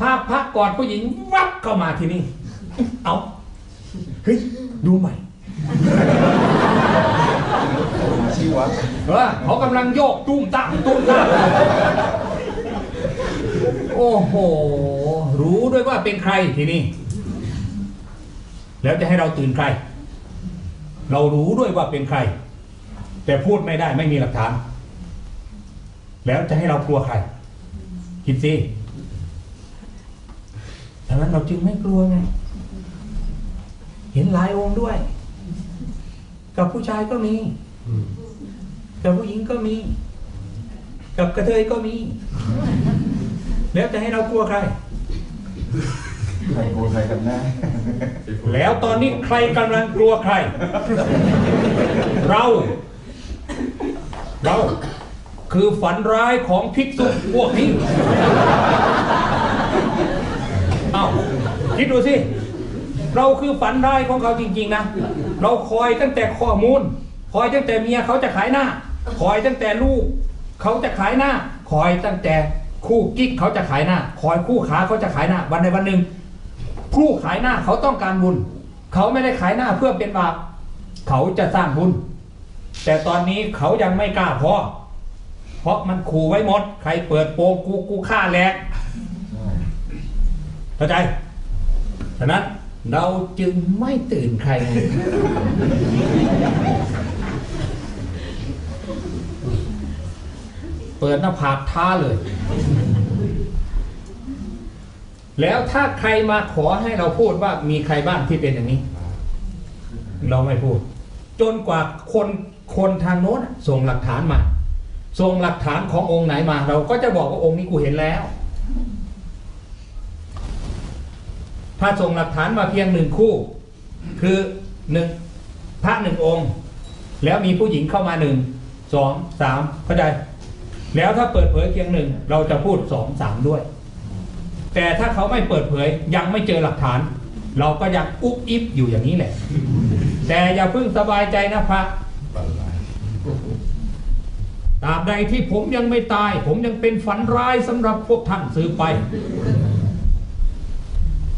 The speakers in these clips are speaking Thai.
ภาพพระกอดผู้หญิงวับเข้ามาที่นี่ เอาเฮ้ยดูใหม่ชีวะเออเขากำลังโยกตุ้มตามตุ้มตามโอ้โห รู้ด้วยว่าเป็นใครทีนี้แล้วจะให้เราตื่นใคร เรารู้ด้วยว่าเป็นใคร แต่พูดไม่ได้ไม่มีหลักฐาน แล้วจะให้เรากลัวใคร คิดสิ ดังนั้นเราจึงไม่กลัวไง เห็นหลายองค์ด้วย กับผู้ชายก็มี กับผู้หญิงก็มี กับกระเทยก็มี แล้วจะให้เรากลัวใคร ใครโกงใครกันแน่แล้วตอนนี้ใครกำลังกลัวใคร เรา เราคือฝันร้ายของภิกษุพวกนี้เอ้า คิดดูสิ เราคือฝันร้ายของเขาจริง ๆ นะ เราคอยตั้งแต่ข้อมูล คอยตั้งแต่เมียเขาจะขายหน้า คอยตั้งแต่ลูก เขาจะขายหน้า คอยตั้งแต่คู่กิ๊กเขาจะขายหน้า คอยคู่ขาเขาจะขายหน้า วันใดวันหนึ่งผู้ขายหน้าเขาต้องการบุญ เขาไม่ได้ขายหน้าเพื่อเป็นบาป เขาจะสร้างบุญ แต่ตอนนี้เขายังไม่กล้าพอ เพราะมันขู่ไว้หมด ใครเปิดโปงกูกูฆ่าแหลกเข้าใจ ฉะนั้นเราจึงไม่ตื่นใครเปิดหน้าผากท้าเลย แล้วถ้าใครมาขอให้เราพูดว่ามีใครบ้างที่เป็นอย่างนี้ เราไม่พูด จนกว่าคนคนทางโน้นส่งหลักฐานมา ส่งหลักฐานขององค์ไหนมา เราก็จะบอกว่าองค์นี้กูเห็นแล้ว ถ้าส่งหลักฐานมาเพียงหนึ่งคู่ คือหนึ่งพระหนึ่งองค์ แล้วมีผู้หญิงเข้ามาหนึ่งสองสามเข้าใจ แล้วถ้าเปิดเผยเพียงหนึ่งเราจะพูดสองสามด้วย แต่ถ้าเขาไม่เปิดเผยยังไม่เจอหลักฐาน เราก็ยังอุ๊บอิบอยู่อย่างนี้แหละ แต่อย่าเพิ่งสบายใจนะพระตราบใดที่ผมยังไม่ตาย ผมยังเป็นฝันร้ายสำหรับพวกท่านซื้อไป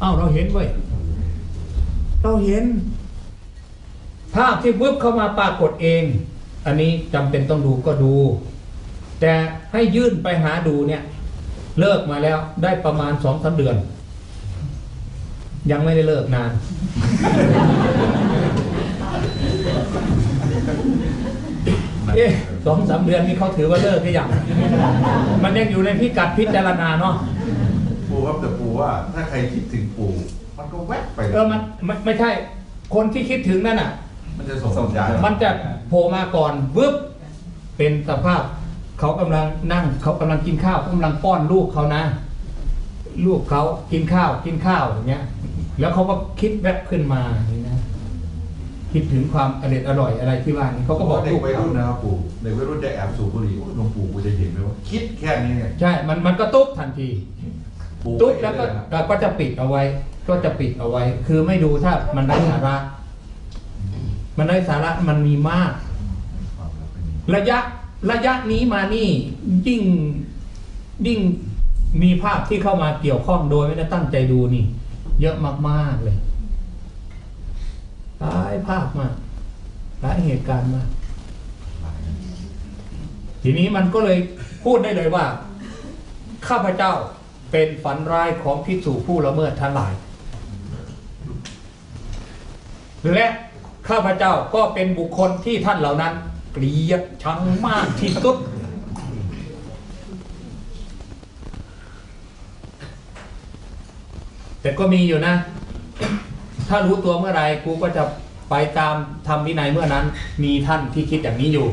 อ้าเราเห็นเว้ยเราเห็น ภาพที่วึบเข้ามาปรากฏเอง อันนี้จำเป็นต้องดูก็ดู แต่ให้ยื่นไปหาดูเนี่ย เลิกมาแล้วได้ประมาณสองสาเดือน ยังไม่ได้เลิกนาน เอ๊ะสองสามเดือนนี่เขาถือว่าเลิกหรือยังมันยังอยู่ในพิกัดพิจารณาเนาะ ปูครับแต่ปูว่าถ้าใครคิดถึงปูมันก็แวบไปเออมันไม่ไม่ใช่ คนที่คิดถึงนั่นน่ะ มันจะส่งสัญญาณมันจะโผล่มาก่อนวึบเป็นสภาพ เขากำลังนั่ง เขากำลังกินข้าวเขากำลังป้อนลูกเขานะ ลูกเขากินข้าวกินข้าวอย่างเงี้ย แล้วเขาก็คิดแวบขึ้นมาอย่างนี้นะคิดถึงความอร่อยอร่อยอะไรที่ว่านี่เขาก็ก็บบออกกเด็ลูกกวัยเขารุ่นนะครับปูเด็กวัยรุ่นจะแอบสูบบุหรี่โอ้ยหลวงปู่กูจะเห็นไหมว่าคิดแค่นี้เนี่ยใช่ มันมันก็ตุ๊บทันทีปู ตุ๊บแล้วก็แล้วก็จะปิดเอาไว้ ก็จะปิดเอาไว้ คือไม่ดูถ้ามันไร้สาระ มันไร้สาระมันมีมาก ระยะระยะนี้มานี่ยิ่งยิ่งมีภาพที่เข้ามาเกี่ยวข้องโดยไม่ได้ตั้งใจดูนี่ เยอะมากๆเลยหลายภาพมากหลายเหตุการณ์มาก ทีนี้มันก็เลยพูดได้เลยว่า ข้าพเจ้า เป็นฝันร้ายของภิกษุผู้ละเมิดทั้งหลาย และข้าพเจ้าก็เป็นบุคคลที่ท่านเหล่านั้น เกลียดชังมากที่สุด แต่ก็มีอยู่นะ ถ้ารู้ตัวเมื่อไหรกูก็จะไปตามทำวินัยเมื่อนั้น มีท่านที่คิดอย่างนี้อยู่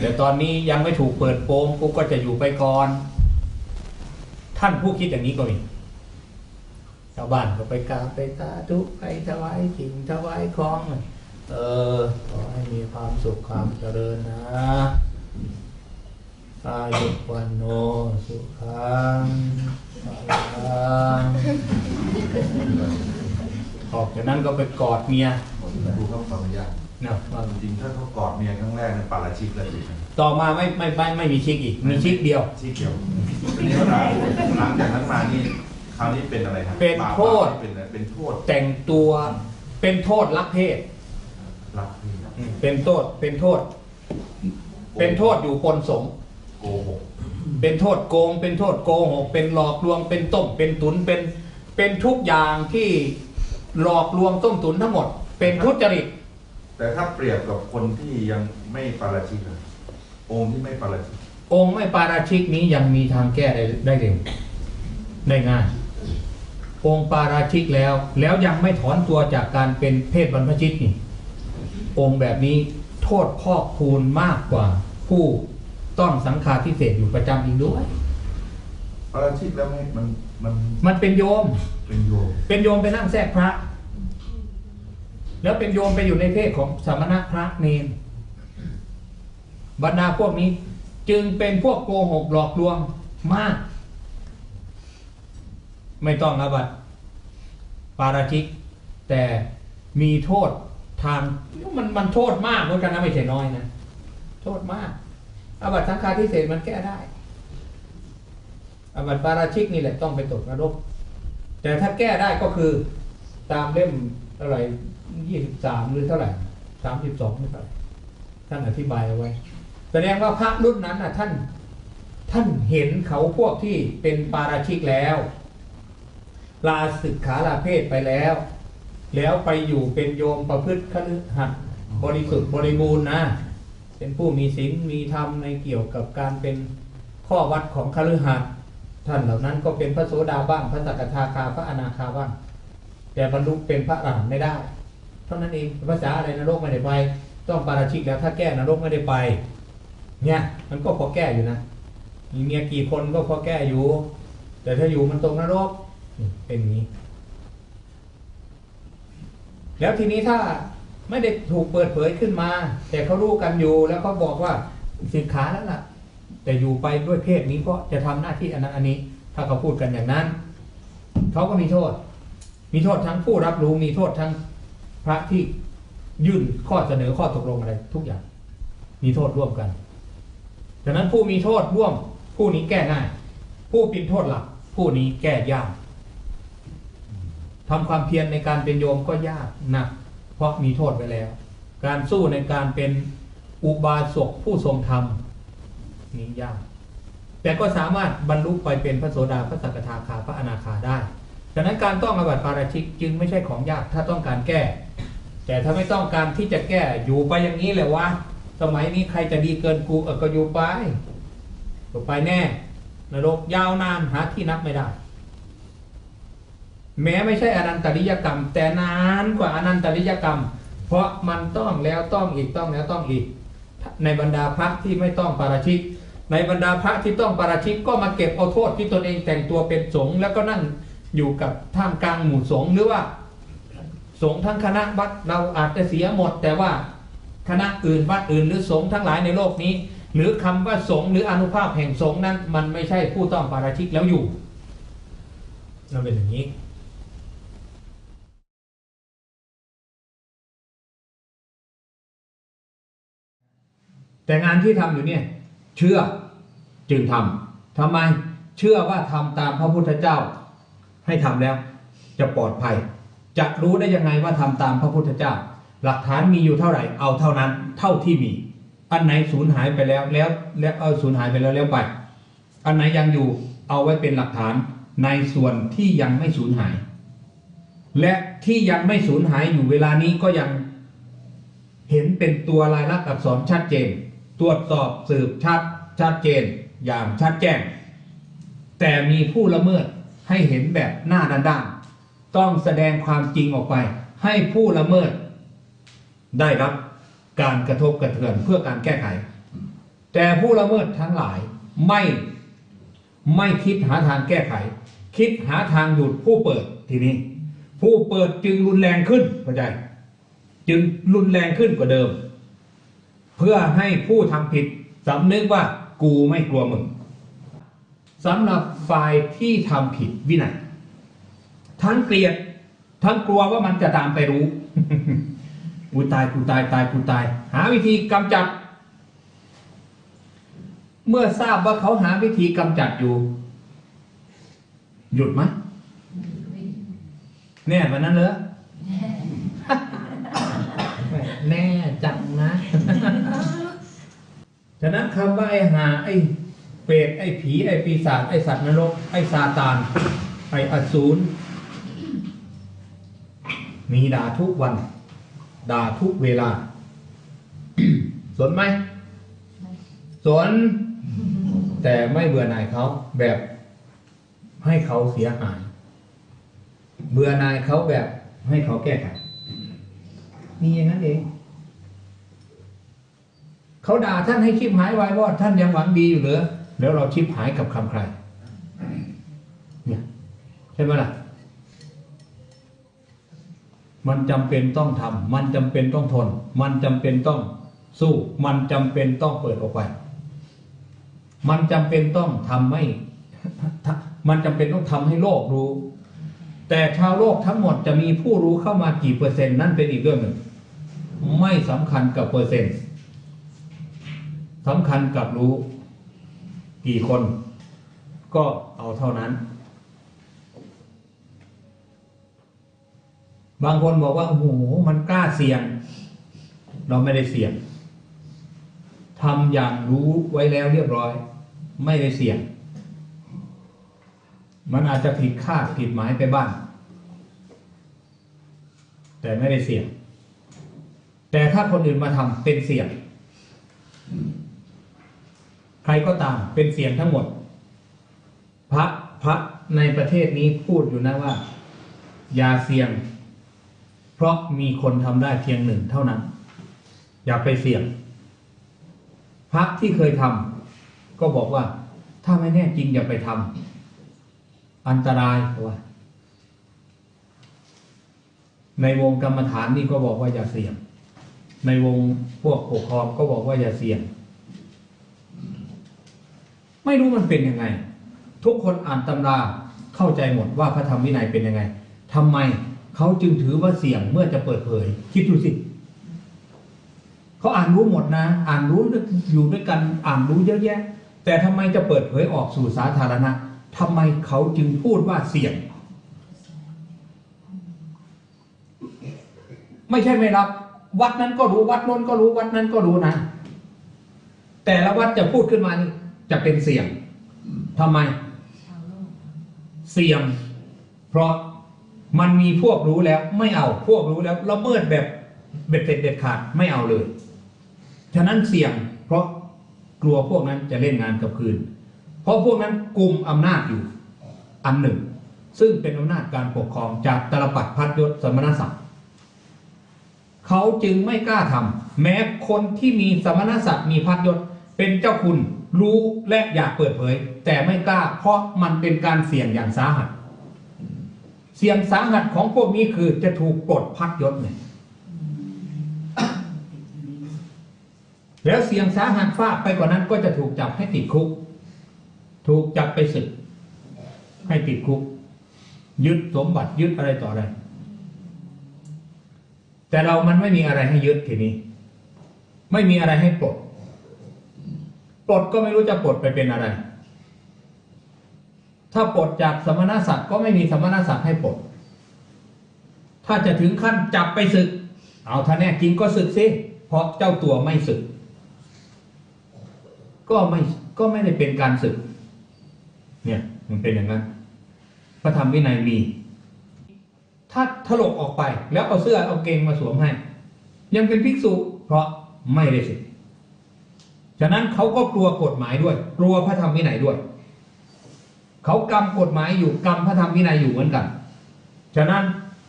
แต่ตอนนี้ยังไม่ถูกเปิดโปงกูก็จะอยู่ไปก่อน ท่านผู้คิดอย่างนี้ก็มีชาวบ้านก็ไปกราบไปสาธุไปถวายสิ่งถวายของเออขอให้มีความสุขความเจริญนะอายุวันโนสุขังพลังออกจากนั้นก็ไปกอดเมียปูครับขออนุญาตนะว่าจริงๆถ้าเขากอดเมียครั้งแรกเนี่ยปาราชิกเลยนะต่อมาไม่ไม่ไม่ไม่มีชิกอีก มีชิกเดียว ชิกเดียวทีนี้หลังหลังจากนั้นมานี่คราวนี้เป็นอะไรครับเป็นบาปโทษเป็นอะไรเป็นโทษ แต่งตัวเป็นโทษลักเพศรักนี่เป็นโทษเป็นโทษ เป็นโทษอยู่ปนสงฆ์โกหกเป็นโทษโกง เป็นโทษโกหก เป็นหลอกลวง เป็นต้ม เป็นตุน เป็น เป็นทุกอย่างที่หลอกลวงต้มตุนทั้งหมด เป็นทุจริต แต่ถ้าเปรียบกับคนที่ยังไม่ปาราชิกอะองค์ที่ไม่ปาราชิกองค์ไม่ปาราชิกนี้ยังมีทางแก้ได้ได้เร็วได้ง่ายองค์ปาราชิกแล้ว แล้วยังไม่ถอนตัวจากการเป็นเพศบรรพชิตนี่องค์แบบนี้โทษพอกคูณมากกว่า ผู้ต้องสังฆาทิเศษอยู่ประจำอีกด้วย ปาราชิกแล้วไม่มันมันมันเป็นโยมเป็นโยม เป็นโยมไปนั่งแทรกพระ แล้วเป็นโยมไปอยู่ในเพศของสมณะพระเนนบรรดาพวกนี้ จึงเป็นพวกโกหกหลอกลวงมาก ไม่ต้องอาบัติปาราชิก แต่มีโทษทางมันมันโทษมากเหมือนกันนะไม่ใช่น้อยนะ โทษมากอาบัติสังฆาทิเศษมันแก้ได้อาบัติปาราชิกนี่แหละต้องไปตกนรก แต่ถ้าแก้ได้ก็คือตามเล่มเท่าไร ยี่สิบสามหรือเท่าไหร่สามสิบสองหรือเท่าไหร่ท่านอธิบายเอาไว้ แสดงว่าพระรุ่นนั้นน่ะท่านท่านเห็นเขาพวกที่เป็นปาราชิกแล้ว ลาศึกขาลาเพศไปแล้ว แล้วไปอยู่เป็นโยมประพฤติคฤหัสบริสุทธิ์บริบูรณ์นะ เป็นผู้มีศีลมีธรรมในเกี่ยวกับการเป็นข้อวัดของคฤหัสท่านเหล่านั้นก็เป็นพระโสดาบ้างพระสกทาคาพระอนาคาบ้างแต่บรรลุเป็นพระอรหันต์ไม่ได้ ท่านั้นเองภาษาอะไรนรกไม่ได้ไป ต้องปาราชิกแล้วถ้าแก้นรกไม่ได้ไป เนี่ยมันก็พอแก้อยู่นะมีเมียกี่คนก็พอแก้อยู่ แต่ถ้าอยู่มันตรงนรกเป็นอย่างนี้ แล้วทีนี้ถ้าไม่ได้ถูกเปิดเผยขึ้นมา แต่เขารู้กันอยู่แล้วเขาบอกว่าสิกขาแล้วล่ะ แต่อยู่ไปด้วยเพศนี้เพราะจะทำหน้าที่อันนั้นอันนี้ ถ้าเขาพูดกันอย่างนั้นเขาก็มีโทษ มีโทษทั้งผู้รับรู้มีโทษทั้ง พระที่ยื่นข้อเสนอข้อตกลงอะไรทุกอย่าง มีโทษร่วมกันดังนั้นผู้มีโทษร่วม ผู้นี้แก้ง่าย ผู้เป็นโทษหลัก ผู้นี้แก้ยากทำความเพียรในการเป็นโยมก็ยากหนักเพราะมีโทษไปแล้ว การสู้ในการเป็นอุบาสกผู้ทรงธรรมนี่ยาก แต่ก็สามารถบรรลุไปเป็นพระโสดาพระสักทาคาพระอนาคาได้ดังนั้นการต้องอบัติปาราชิกจึงไม่ใช่ของยากถ้าต้องการแก้ แต่ถ้าไม่ต้องการที่จะแก้อยู่ไปอย่างนี้แหละวะสมัยนี้ใครจะดีเกินกูเออก็อยู่ไปอยู่ไปแน่นรกยาวนานหาที่นับไม่ได้ แม้ไม่ใช่อนันตริยกรรม แต่นานกว่าอนันตริยกรรม เพราะมันต้องแล้วต้องอีกต้องแล้วต้องอีก ในบรรดาพระที่ไม่ต้องปาราชิก ในบรรดาพระที่ต้องปาราชิกก็มาเก็บเอาโทษที่ตนเองแต่งตัวเป็นสงฆ์แล้วก็นั่งอยู่กับท่ามกลางหมู่สงฆ์หรือว่า สงฆ์ทั้งคณะวัดเราอาจจะเสียหมด แต่ว่าคณะอื่นวัดอื่น หรือสงฆ์ทั้งหลายในโลกนี้ หรือคำว่าสงฆ์หรืออนุภาพแห่งสงฆ์นั้น มันไม่ใช่ผู้ต้องปาราชิกแล้วอยู่นั่นเป็นอย่างนี้แต่งานที่ทำอยู่เนี่ยเชื่อจึงทำทำไมเชื่อว่าทำตามพระพุทธเจ้าให้ทำแล้ว จะปลอดภัย จะรู้ได้ยังไงว่าทำตามพระพุทธเจ้า หลักฐานมีอยู่เท่าไหร่เอาเท่านั้นเท่าที่มี อันไหนสูญหายไปแล้วแล้วแล้วเอาสูญหายไปแล้วแล้วไป อันไหนยังอยู่เอาไว้เป็นหลักฐานในส่วนที่ยังไม่สูญหาย และที่ยังไม่สูญหายอยู่เวลานี้ก็ยังเห็นเป็นตัวลายลักษณ์อักษรชัดเจน ตรวจสอบสืบชัดชัดเจนอย่างชัดแจ้ง แต่มีผู้ละเมิดให้เห็นแบบหน้าด้านๆ ต้องแสดงความจริงออกไป ให้ผู้ละเมิด ได้รับการกระทบกระเทือนเพื่อการแก้ไข แต่ผู้ละเมิดทั้งหลายไม่ไม่คิดหาทางแก้ไข คิดหาทางหยุดผู้เปิดทีนี้ ผู้เปิดจึงรุนแรงขึ้นเข้าใจจึงรุนแรงขึ้นกว่าเดิม เพื่อให้ผู้ทำผิดสำนึกว่ากูไม่กลัวมึงสำหรับฝ่ายที่ทำผิดวินัย ทั้งเกลียด ทั้งกลัวว่ามันจะตามไปรู้กูตายกูตายตายกูตาย หาวิธีกำจัด เมื่อทราบว่าเขาหาวิธีกำจัดอยู่ หยุดไหมแน่วันนั้นเหรอแน่จังนะฉะนั้นคำว่าไอ้หาไอ้เปรตไอ้ผีไอ้ปีศาจไอ้สัตว์นรกไอ้ซาตานไอ้อสูร มีด่าทุกวัน ด่าทุกเวลา สนไหม สน แต่ไม่เบื่อหน่ายเขาแบบให้เขาเสียหาย เบื่อหน่ายเขาแบบให้เขาแก้ไขมีอย่างนั้นเองเขาด่าท่านให้ชิบหายวายวอดท่านยังหวังดีอยู่เหรือแล้วเราชิบหายกับคำใคร เนี่ยใช่ไหมล่ะ มันจำเป็นต้องทำมันจำเป็นต้องทน มันจำเป็นต้องสู้ มันจำเป็นต้องเปิดออกไป มันจำเป็นต้องทำให้มันจำเป็นต้องทำให้โลกรู้ แต่ชาวโลกทั้งหมดจะมีผู้รู้เข้ามากี่เปอร์เซ็นต์นั่นเป็นอีกเรื่องหนึ่ง ไม่สำคัญกับเปอร์เซ็นต์สำคัญกับรู้ กี่คน ก็เอาเท่านั้น บางคนบอกว่าโอ้โหมันกล้าเสี่ยง เราไม่ได้เสี่ยงทำอย่างรู้ไว้แล้วเรียบร้อย ไม่ได้เสี่ยง มันอาจจะผิดคาดผิดหมายไปบ้างแต่ไม่ได้เสี่ยง แต่ถ้าคนอื่นมาทำเป็นเสี่ยง ใครก็ตามเป็นเสี่ยงทั้งหมด พระพระในประเทศนี้พูดอยู่นะว่า อย่าเสี่ยง เพราะมีคนทำได้เพียงหนึ่งเท่านั้น อย่าไปเสี่ยงพระที่เคยทำก็บอกว่า ถ้าไม่แน่จริงอย่าไปทำอันตรายเพราะว่าในวงกรรมฐานนี่ก็บอกว่าอย่าเสี่ยง ในวงพวกปกครองก็บอกว่าอย่าเสี่ยง ไม่รู้มันเป็นยังไง ทุกคนอ่านตำราเข้าใจหมดว่าพระธรรมวินัยเป็นยังไงทำไม เขาจึงถือว่าเสี่ยงเมื่อจะเปิดเผย คิดดูสิเขาอ่านรู้หมดนะ อ่านรู้อยู่ด้วยกันอ่านรู้เยอะแยะ แต่ทำไมจะเปิดเผยออกสู่สาธารณะทำไมเขาจึงพูดว่าเสี่ยง ไม่ใช่ไม่รับ วัดนั้นก็รู้วัดน้นก็รู้วัดนั้นก็รู้นะ แต่ละวัดจะพูดขึ้นมานี่จะเป็นเสี่ยงทำไม เสี่ยง เพราะ มันมีพวกรู้แล้วไม่เอาพวกรู้แล้วละเมิดแบบเบ็ดเสร็จเด็ดขาดไม่เอาเลย ฉะนั้นเสี่ยงเพราะกลัวพวกนั้นจะเล่นงานกับคืน เพราะพวกนั้นกลุ่มอำนาจอยู่อันหนึ่ง ซึ่งเป็นอำนาจการปกครองจากตลปัดพัดยศสมณศักดิ์เขาจึงไม่กล้าทำแม้คนที่มีสมณศักดิ์มีพัดยศเป็นเจ้าคุณรู้และอยากเปิดเผย แต่ไม่กล้าเพราะมันเป็นการเสี่ยงอย่างสาหัส เสี่ยงสาหัสของพวกนี้คือจะถูกปลดพัดยศเนี่ยแล้วเสียงสาหัสฟาดไปกว่านั้นก็จะถูกจับให้ติดคุก ถูกจับไปศึก ให้ติดคุก ยึดสมบัติยึดอะไรต่ออะไร แต่เรามันไม่มีอะไรให้ยึดทีนี้ ไม่มีอะไรให้ปลด ปลดก็ไม่รู้จะปลดไปเป็นอะไร ถ้าปลดจากสมณศักดิ์ก็ไม่มีสมณศักดิ์ให้ปลด ถ้าจะถึงขั้นจับไปศึก เอาถ้าแน่จริงก็ศึกสิเพราะเจ้าตัวไม่ศึก ก็ไม่ก็ไม่ได้เป็นการศึก เนี่ยมันเป็นอย่างนั้นพระธรรมวินัยมี ถ้าถลกออกไป แล้วเอาเสื้อเอาเกงมาสวมให้ ยังเป็นภิกษุ เพราะไม่ได้ศึกฉะนั้นเขาก็กลัวกฎหมายด้วย กลัวพระธรรมวินัยด้วย เขากำกฎหมายอยู่กำพระธรรมวินัยอยู่เหมือนกัน ฉะนั้น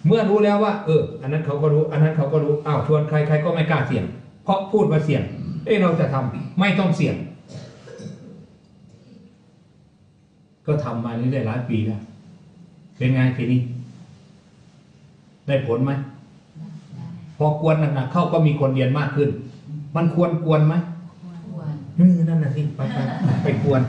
เมื่อรู้แล้วว่า เออ อันนั้นเขาก็รู้ อันนั้นเขาก็รู้อ้าวชวนใครใครก็ไม่กล้าเสี่ยง เพราะพูดว่าเสี่ยง เอ้เราจะทำไม่ต้องเสี่ยง ก็ทำมานี้ได้หลายปีแล้วเป็นไงทีนี้ ได้ผลไหมพอกวนหนักๆเข้าก็มีคนเรียนมากขึ้น มันควรกวนไหมควรเออนั่นน่ะสิไปไปไปกวน